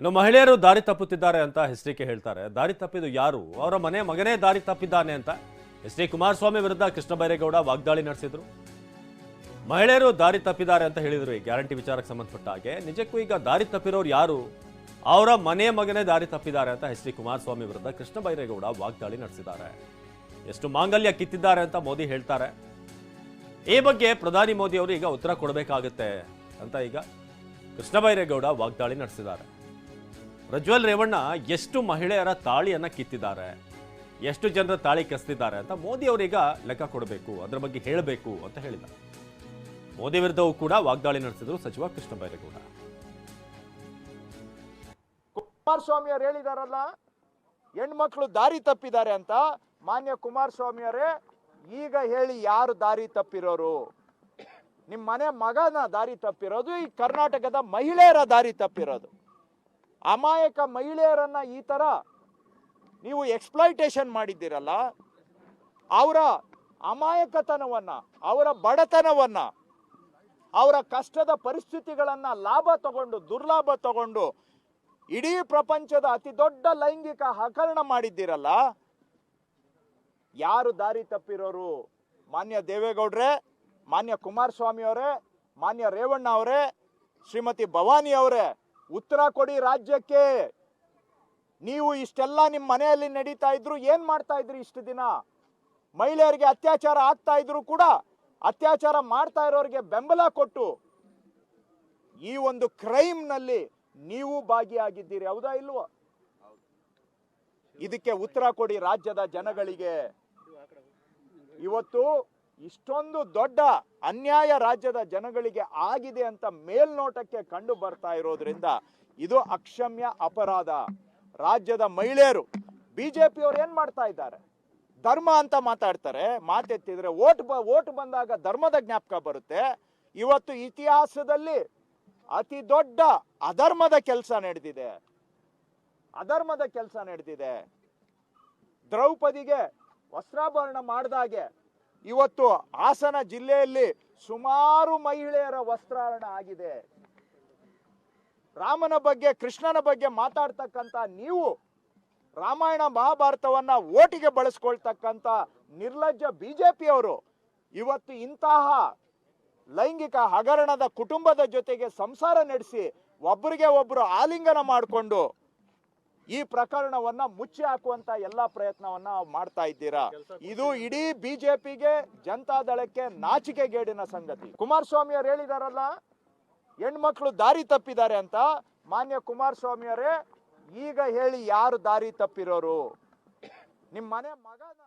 ಇನ್ನು ಮಹಿಳೆಯರು ದಾರಿ ತಪ್ಪುತ್ತಿದ್ದಾರೆ ಅಂತ ಎಸ್ ಹೇಳ್ತಾರೆ. ದಾರಿ ತಪ್ಪಿದ್ದು ಯಾರು? ಅವರ ಮನೆ ಮಗನೇ ದಾರಿ ತಪ್ಪಿದ್ದಾನೆ ಅಂತ ಎಸ್ ಡಿ ಕುಮಾರಸ್ವಾಮಿ ವಿರುದ್ಧ ಕೃಷ್ಣ ಬೈರೇಗೌಡ ವಾಗ್ದಾಳಿ ನಡೆಸಿದ್ರು. ಮಹಿಳೆಯರು ದಾರಿ ತಪ್ಪಿದ್ದಾರೆ ಅಂತ ಹೇಳಿದ್ರು ಈ ಗ್ಯಾರಂಟಿ ವಿಚಾರಕ್ಕೆ ಸಂಬಂಧಪಟ್ಟ ಹಾಗೆ. ನಿಜಕ್ಕೂ ಈಗ ದಾರಿ ತಪ್ಪಿರೋರು ಯಾರು? ಅವರ ಮನೆ ಮಗನೇ ದಾರಿ ತಪ್ಪಿದ್ದಾರೆ ಅಂತ ಎಸ್ ಡಿ ಕುಮಾರಸ್ವಾಮಿ ವಿರುದ್ಧ ಕೃಷ್ಣ ಬೈರೇಗೌಡ ವಾಗ್ದಾಳಿ ನಡೆಸಿದ್ದಾರೆ. ಎಷ್ಟು ಮಾಂಗಲ್ಯ ಕಿತ್ತಿದ್ದಾರೆ ಅಂತ ಮೋದಿ ಹೇಳ್ತಾರೆ. ಈ ಬಗ್ಗೆ ಪ್ರಧಾನಿ ಮೋದಿ ಅವರು ಈಗ ಉತ್ತರ ಕೊಡಬೇಕಾಗುತ್ತೆ ಅಂತ ಈಗ ಕೃಷ್ಣ ಬೈರೇಗೌಡ ವಾಗ್ದಾಳಿ ನಡೆಸಿದ್ದಾರೆ. ಪ್ರಜ್ವಲ್ ರೇವಣ್ಣ ಎಷ್ಟು ಮಹಿಳೆಯರ ತಾಳಿಯನ್ನು ಕಿತ್ತಿದ್ದಾರೆ, ಎಷ್ಟು ಜನರ ತಾಳಿ ಕಸ್ತಿದ್ದಾರೆ ಅಂತ ಮೋದಿ ಅವರೀಗ ಲೆಕ್ಕ ಕೊಡಬೇಕು, ಅದರ ಬಗ್ಗೆ ಹೇಳಬೇಕು ಅಂತ ಹೇಳಿದ ಮೋದಿ ವಿರುದ್ಧವೂ ಕೂಡ ವಾಗ್ದಾಳಿ ನಡೆಸಿದ್ರು ಸಚಿವ ಕೃಷ್ಣ ಬೈರೇಗೌಡ. ಕುಮಾರಸ್ವಾಮಿ ಅವ್ರು ಹೇಳಿದಾರಲ್ಲ, ಹೆಣ್ಮಕ್ಳು ದಾರಿ ತಪ್ಪಿದ್ದಾರೆ ಅಂತ ಮಾನ್ಯ ಕುಮಾರಸ್ವಾಮಿ ಅವರೇ ಈಗ ಹೇಳಿ ಯಾರು ದಾರಿ ತಪ್ಪಿರೋರು? ನಿಮ್ಮ ಮನೆ ಮಗನ ದಾರಿ ತಪ್ಪಿರೋದು, ಈ ಕರ್ನಾಟಕದ ಮಹಿಳೆಯರ ದಾರಿ ತಪ್ಪಿರೋದು. ಅಮಾಯಕ ಮಹಿಳೆಯರನ್ನ ಈ ತರ ನೀವು ಎಕ್ಸ್ಪ್ಲೈಟೇಷನ್ ಮಾಡಿದ್ದೀರಲ್ಲ, ಅವರ ಅಮಾಯಕತನವನ್ನ, ಅವರ ಬಡತನವನ್ನ, ಅವರ ಕಷ್ಟದ ಪರಿಸ್ಥಿತಿಗಳನ್ನ ಲಾಭ ತಗೊಂಡು, ದುರ್ಲಾಭ ತಗೊಂಡು ಇಡೀ ಪ್ರಪಂಚದ ಅತಿ ದೊಡ್ಡ ಲೈಂಗಿಕ ಹಗರಣ ಮಾಡಿದ್ದೀರಲ್ಲ, ಯಾರು ದಾರಿ ತಪ್ಪಿರೋರು? ಮಾನ್ಯ ದೇವೇಗೌಡ್ರೆ, ಮಾನ್ಯ ಕುಮಾರಸ್ವಾಮಿ ಅವರೇ ಮಾನ್ಯ ರೇವಣ್ಣ ಅವರೇ, ಶ್ರೀಮತಿ ಭವಾನಿ ಅವರೇ ಉತ್ತರ ಕೊಡಿ ರಾಜ್ಯಕ್ಕೆ. ನೀವು ಇಷ್ಟೆಲ್ಲ ನಿಮ್ಮ ಮನೆಯಲ್ಲಿ ನಡೀತಾ ಇದ್ರು ಏನ್ ಮಾಡ್ತಾ ಇದ್ರಿ ಇಷ್ಟು ದಿನ? ಮಹಿಳೆಯರಿಗೆ ಅತ್ಯಾಚಾರ ಆಗ್ತಾ ಇದ್ರು ಕೂಡ ಅತ್ಯಾಚಾರ ಮಾಡ್ತಾ ಇರೋರಿಗೆ ಬೆಂಬಲ ಕೊಟ್ಟು ಈ ಒಂದು ಕ್ರೈಮ್ನಲ್ಲಿ ನೀವು ಭಾಗಿಯಾಗಿದ್ದೀರಿ, ಹೌದಾ ಇಲ್ವೋ? ಇದಕ್ಕೆ ಉತ್ತರ ಕೊಡಿ ರಾಜ್ಯದ ಜನಗಳಿಗೆ. ಇವತ್ತು ಇಷ್ಟೊಂದು ದೊಡ್ಡ ಅನ್ಯಾಯ ರಾಜ್ಯದ ಜನಗಳಿಗೆ ಆಗಿದೆ ಅಂತ ಮೇಲ್ನೋಟಕ್ಕೆ ಕಂಡು ಬರ್ತಾ ಇರೋದ್ರಿಂದ ಇದು ಅಕ್ಷಮ್ಯ ಅಪರಾಧ. ರಾಜ್ಯದ ಮಹಿಳೆಯರು ಬಿಜೆಪಿ ಅವ್ರು ಏನ್ ಮಾಡ್ತಾ ಇದ್ದಾರೆ? ಧರ್ಮ ಅಂತ ಮಾತಾಡ್ತಾರೆ, ಮಾತೆತ್ತಿದ್ರೆ ಓಟ್ ಬ, ಓಟ್ ಬಂದಾಗ ಧರ್ಮದ ಜ್ಞಾಪಕ ಬರುತ್ತೆ. ಇವತ್ತು ಇತಿಹಾಸದಲ್ಲಿ ಅತಿ ದೊಡ್ಡ ಅಧರ್ಮದ ಕೆಲಸ ನಡೆದಿದೆ. ಅಧರ್ಮದ ಕೆಲಸ ನಡೆದಿದೆ. ದ್ರೌಪದಿಗೆ ವಸ್ತ್ರಾಭರಣ ಮಾಡಿದಾಗೆ ಇವತ್ತು ಹಾಸನ ಜಿಲ್ಲೆಯಲ್ಲಿ ಸುಮಾರು ಮಹಿಳೆಯರ ವಸ್ತ್ರಾರಣ ಆಗಿದೆ. ರಾಮನ ಬಗ್ಗೆ, ಕೃಷ್ಣನ ಬಗ್ಗೆ ಮಾತಾಡ್ತಕ್ಕಂಥ ನೀವು ರಾಮಾಯಣ ಮಹಾಭಾರತವನ್ನ ಓಟಿಗೆ ಬಳಸ್ಕೊಳ್ತಕ್ಕಂಥ ನಿರ್ಲಜ್ಜ ಬಿಜೆಪಿಯವರು ಇವತ್ತು ಇಂತಹ ಲೈಂಗಿಕ ಹಗರಣದ ಕುಟುಂಬದ ಜೊತೆಗೆ ಸಂಸಾರ ನಡೆಸಿ ಒಬ್ಬರಿಗೆ ಒಬ್ಬರು ಆಲಿಂಗನ ಮಾಡಿಕೊಂಡು ಈ ಪ್ರಕರಣವನ್ನ ಮುಚ್ಚಿ ಹಾಕುವಂತ ಎಲ್ಲಾ ಪ್ರಯತ್ನವನ್ನ ಮಾಡ್ತಾ ಇದ್ದೀರಾ? ಇದು ಇಡೀ ಬಿಜೆಪಿಗೆ ಜನತಾದಳಕ್ಕೆ ನಾಚಿಕೆಗೇಡಿನ ಸಂಗತಿ. ಕುಮಾರಸ್ವಾಮಿ ಅವ್ರು ಹೇಳಿದಾರಲ್ಲ, ಹೆಣ್ಮಕ್ಳು ದಾರಿ ತಪ್ಪಿದ್ದಾರೆ ಅಂತ. ಮಾನ್ಯ ಕುಮಾರಸ್ವಾಮಿ ಅವರೇ, ಈಗ ಹೇಳಿ ಯಾರು ದಾರಿ ತಪ್ಪಿರೋರು? ನಿಮ್ಮ ಮನೆ ದಾರಿ